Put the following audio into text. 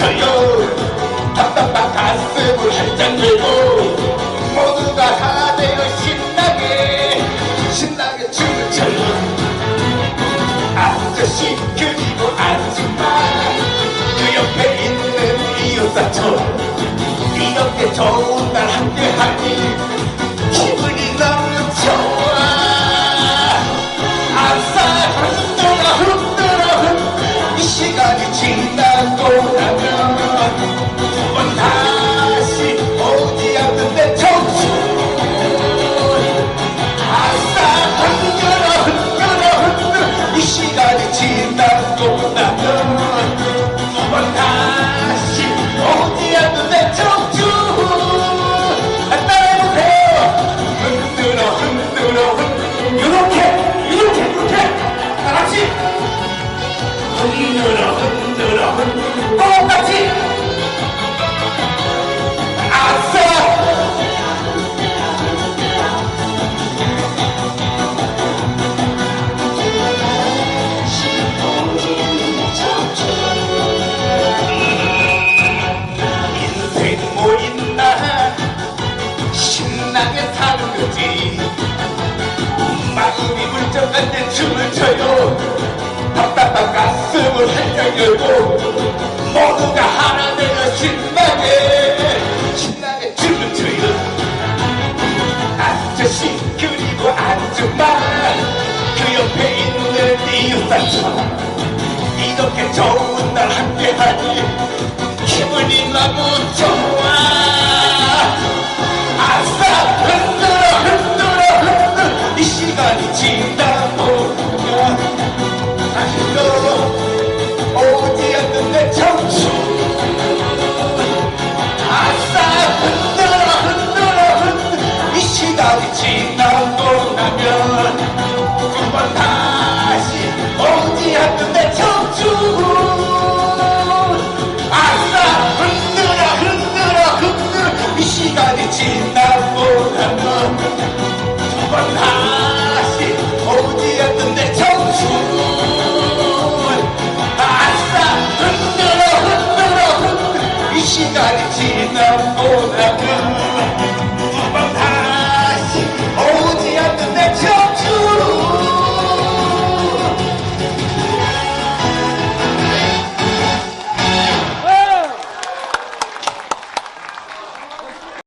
쳐요 답답한 가슴을 한 잔 들고 모두가 하대요 신나게 신나게 춤을 춰요. 아저씨 그리고 아줌마 그 옆에 있는 이웃사촌 이렇게 좋 흔들어 흔들어 이렇게 이렇게 이렇게. 다 같이. 흔들어 흔들어 흔들어 때 춤을 춰요. 답답한 가슴을 활짝 열고 모두가 하나 되어 신나게 신나게 춤을 춰요. 아저씨 그리고 아줌마 그 옆에 있는 이웃사촌 이렇게 좋은 날 함께하니 기분이 너무 좋아 지나고 나면 다시도 오지 않는 내 청춘. 아싸 흔들어 흔들어 지나고 나면 흔들어 흔들어